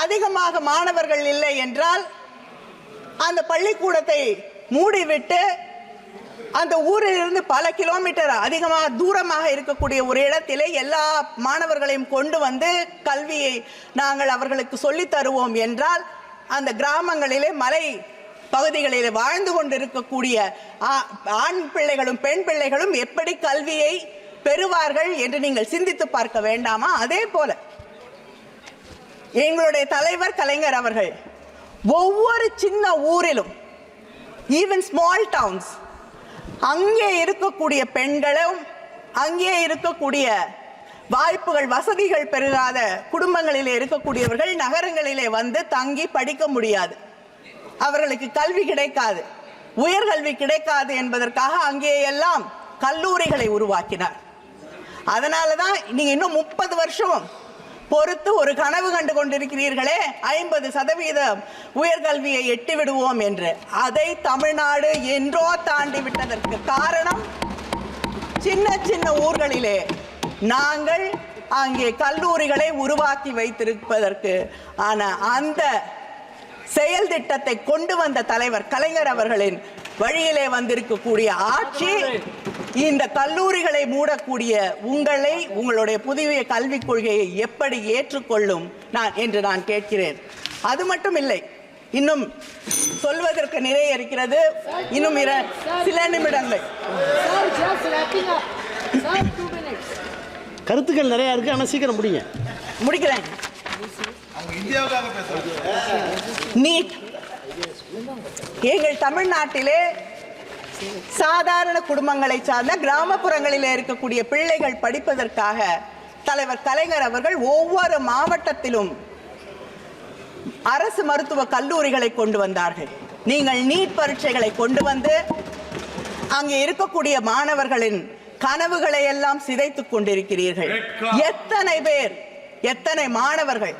அதிகமாக மாணவர்கள் இல்லை என்றால் அந்த பள்ளிக்கூடத்தை மூடிவிட்டு அந்த ஊரிலிருந்து பல கிலோமீட்டர் அதிகமாக தூரமாக இருக்கக்கூடிய ஒரு இடத்திலே எல்லா மாணவர்களையும் கொண்டு வந்து கல்வியை நாங்கள் அவர்களுக்கு சொல்லித் தருவோம் என்றால் அந்த கிராமங்களிலே மலை பகுதிகளிலே வாழ்ந்து கொண்டிருக்கக்கூடிய ஆ- ஆண் பிள்ளைகளும் பெண் பிள்ளைகளும் எப்படி கல்வியை பெறுவார்கள் என்று நீங்கள் சிந்தித்து பார்க்க வேண்டாமா? அதே போல எங்களுடைய தலைவர் கலைஞர் அவர்கள் ஒவ்வொரு சின்ன ஊரிலும் ஈவன் ஸ்மால் டவுன்ஸ் அங்கே இருக்கக்கூடிய பெண்களும் அங்கே இருக்கக்கூடிய வாய்ப்புகள் வசதிகள் பெருகாத குடும்பங்களிலே இருக்கக்கூடியவர்கள் நகரங்களிலே வந்து தங்கி படிக்க முடியாது. அவர்களுக்கு கல்வி கிடைக்காது. உயர்கல்வி கிடைக்காது என்பதற்காக அங்கேயெல்லாம் கல்லூரிகளை உருவாக்கினார். அதனால தான் நீங்கள் இன்னும் முப்பது வருஷம் பொறுத்து ஒரு கனவு கண்டு கொண்டிருக்கிறீர்களே ஐம்பது சதவீதம் உயர்கல்வியை எட்டி விடுவோம் என்று. அதை தமிழ்நாடு என்றோ தாண்டி விட்டதற்கு காரணம் சின்ன சின்ன ஊர்களிலே நாங்கள் அங்கே கல்லூரிகளை உருவாக்கி வைத்திருப்பதற்கு. ஆன அந்த செயல் திட்டத்தை கொண்டு வந்த தலைவர் கலைஞர் அவர்களின் வழியிலே வந்திருக்கக்கூடிய ஆட்சி இந்த கல்லூரிகளை மூடக்கூடிய உங்களை உங்களுடைய புதிய கல்விக் கொள்கையை எப்படி ஏற்றுக்கொள்ளும் நான் என்று நான் கேட்கிறேன். அது மட்டும் இல்லை இன்னும் சொல்வதற்கு நிறைய இருக்கிறது. இன்னும் இர- சில நிமிடங்கள். கருத்துக்கள் நிறையா இருக்குது ஆனால் சீக்கிரம் முடிங்க. முடிக்கிறேன். நீட். எங்கள் தமிழ்நாட்டிலே சாதாரண குடும்பங்களை சார்ந்த கிராமப்புறங்களில் இருக்கக்கூடிய பிள்ளைகள் படிப்பதற்காக தலைவர் கலைஞர் அவர்கள் ஒவ்வொரு மாவட்டத்திலும் அரசு மருத்துவ கல்லூரிகளை கொண்டு வந்தார்கள். நீங்கள் நீட் பரீட்சைகளை கொண்டு வந்து அங்கே இருக்கக்கூடிய மாணவர்களின் கனவுகளை எல்லாம் சிதைத்துக் கொண்டிருக்கிறீர்கள். எத்தனை பேர் எத்தனை மாணவர்கள்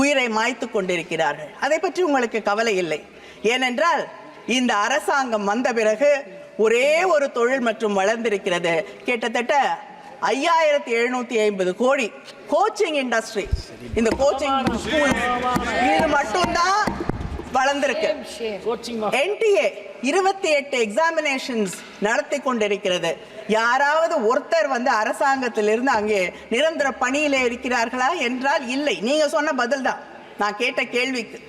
உயிரை மாய்த்துக் கொண்டிருக்கிறார்கள்? அதை பற்றி உங்களுக்கு கவலை இல்லை. ஏனென்றால் இந்த அரசாங்கம் வந்த பிறகு ஒரே ஒரு தொழில் மற்றும் வளர்ந்திருக்கிறது. கிட்டத்தட்ட ஐயாயிரத்தி எழுநூத்தி ஐம்பது கோடி கோச்சிங் இண்டஸ்ட்ரி இந்த கோச்சிங் இது மட்டும்தான் வளர்ந்திருக்கு. கோச்சிங் என்டிஏ இருபத்தி எட்டு எக்ஸாமினேஷன்ஸ் நடத்தி கொண்டிருக்கிறது. யாராவது ஒருத்தர் வந்து அரசாங்கத்திலிருந்து அங்கே நிரந்தர பணியிலே இருக்கிறார்களா? என்றால் இல்லை. நீங்க சொன்ன பதில் தான் நான் கேட்ட கேள்விக்கு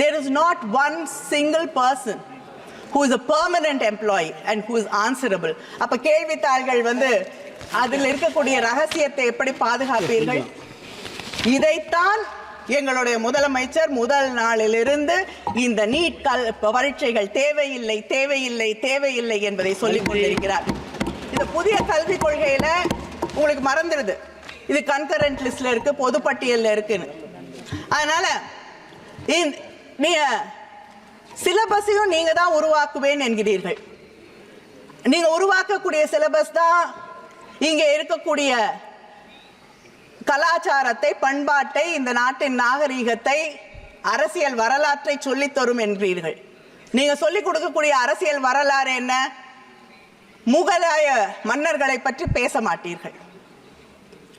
there is not one single person who is a permanent employee and who is answerable. அப்ப கேள்வித்தாள்கள் வந்து அதில் இருக்கக்கூடிய ரகசியத்தை எப்படி பாதுகாப்பீர்கள்? இதைத்தான் எங்களுடைய முதலமைச்சர் முதல் நாளிலிருந்து இந்த நீட் கல் பரீட்சைகள் தேவையில்லை தேவையில்லை தேவையில்லை என்பதை சொல்லிக் கொண்டிருக்கிறார். இந்த புதிய கல்விக் கொள்கையில உங்களுக்கு மறந்துடுது. இது கன்கரண்ட் லிஸ்ட்ல இருக்கு பொதுப்பட்டியல்ல இருக்குன்னு. அதனால நீங்க சிலபஸையும் நீங்க தான் உருவாக்குவேன் என்கிறீர்கள். நீங்க உருவாக்கக்கூடிய சிலபஸ் தான் இங்க இருக்கக்கூடிய கலாச்சாரத்தை பண்பாட்டை இந்த நாட்டின் நாகரீகத்தை அரசியல் வரலாற்றை சொல்லித் தரும் என்கிறீர்கள். நீங்க சொல்லிக் கொடுக்கக்கூடிய அரசியல் வரலாறு என்ன? முகலாய மன்னர்களை பற்றி பேச மாட்டீர்கள்.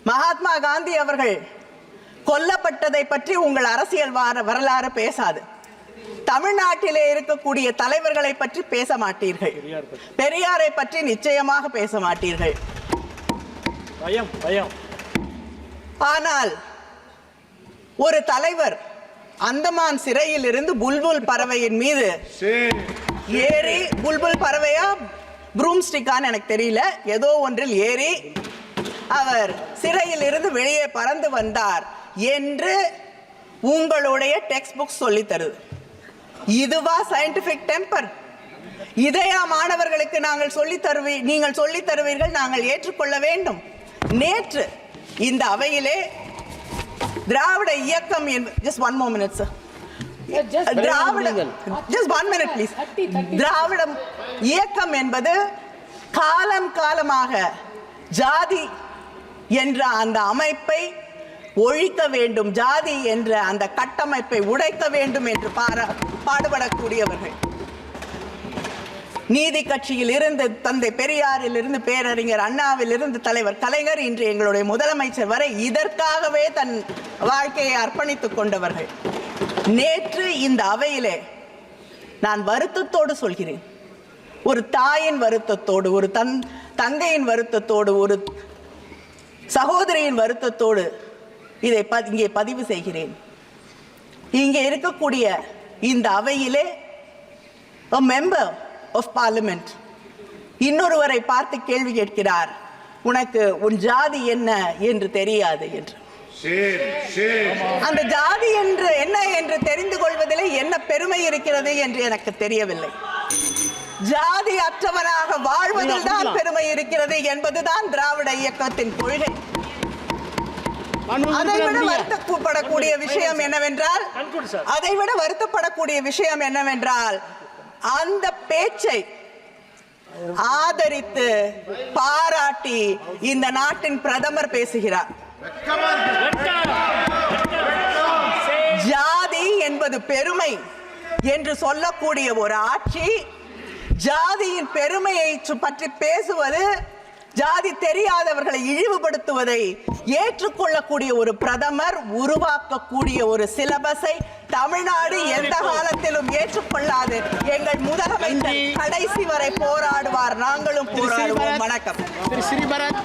மகாத்மா காந்தி அவர்கள் கொல்லப்பட்டதை பற்றி உங்கள் அரசியல் வார- வரலாறு பேசாது. தமிழ்நாட்டிலே இருக்கக்கூடிய தலைவர்களை பற்றி பேச மாட்டீர்கள். பெரியாரை பற்றி நிச்சயமாக பேச மாட்டீர்கள். பயம் பயம். ஆனால் ஒரு தலைவர் அந்தமான் சிறையில் இருந்து புல்புல் பறவையின் மீது ஏறி புல்புல் பறவையா ப்ரூம்ஸ்டிக்கான்னு எனக்கு தெரியல. ஏதோ ஒன்றில் ஏறி அவர் சிறையில் இருந்து வெளியே பறந்து வந்தார் என்று உங்களுடைய டெக்ஸ்ட் புக் சொல்லி தருது. இதுவா சயின்டிபிக் டெம்பர் இதையா மாணவர்களுக்கு நாங்கள் சொல்லி தருவி நீங்கள் சொல்லி தருவீர்கள் நாங்கள் ஏற்றுக்கொள்ள வேண்டும். நேற்று இந்த அவையிலே திராவிட இயக்கம் ஜஸ்ட் ஒன் மோ திராவிட முடியுங்கள். Just one minute please 30, 30. திராவிடம் இயக்கம் என்பது காலம் காலமாக ஜாதி என்ற அந்த அமைப்பை ஒழிக்க வேண்டும் ஜாதி என்ற அந்த கட்டமைப்பை உடைக்க வேண்டும் என்று பாரா பாடுபடக்கூடியவர்கள். நீதி கட்சியில் இருந்து தந்தை பெரியாரில் இருந்து பேரறிஞர் அண்ணாவில் இருந்து தலைவர் கலைஞர் இன்று எங்களுடைய முதலமைச்சர் வரை இதற்காகவே தன் வாழ்க்கையை அர்ப்பணித்துக் கொண்டவர்கள். நேற்று இந்த அவையிலே நான் வருத்தத்தோடு சொல்கிறேன். ஒரு தாயின் வருத்தத்தோடு ஒரு தன் தந்தையின் வருத்தத்தோடு ஒரு சகோதரியின் வருத்தத்தோடு இதை ப- இங்கே பதிவு செய்கிறேன். இங்கே இருக்கக்கூடிய இந்த அவையிலே a member of parliament இன்னொருவரை பார்த்து கேள்வி கேட்கிறார். உனக்கு உன் ஜாதி என்ன என்று தெரியாது என்று. அந்த ஜாதி என்று என்ன என்று தெரிந்து கொள்வதிலே என்ன பெருமை இருக்கிறது என்று எனக்கு தெரியவில்லை. ஜாதி அற்றவனாக வாழ்வதில் தான்? பெருமை இருக்கிறது என்பதுதான் திராவிட இயக்கத்தின் கொள்கை. அதை விட வருத்தப்படக்கூடிய விஷயம் என்னவென்றால் Conclude, sir. அதை விட வருத்தப்படக்கூடிய விஷயம் என்னவென்றால் அந்த பேச்சை ஆதரித்து பாராட்டி இந்த நாட்டின் பிரதமர் பேசுகிறார். ஜாதி என்பது பெருமை என்று சொல்லக்கூடிய ஒரு ஆட்சி ஜாதியின் பெருமையை பற்றி பேசுவது ஜாதி தெரியாதவர்களை இழிவுபடுத்துவதை ஏற்றுக்கொள்ளக்கூடிய ஒரு பிரதமர் உருவாக்கக்கூடிய ஒரு சிலபஸை தமிழ்நாடு எந்த காலத்திலும் ஏற்றுக்கொள்ளாது. எங்கள் முதலமைச்சர். கடைசி வரை போராடுவார். நாங்களும் போராடுவோம். வணக்கம். திரு ஸ்ரீபரத்.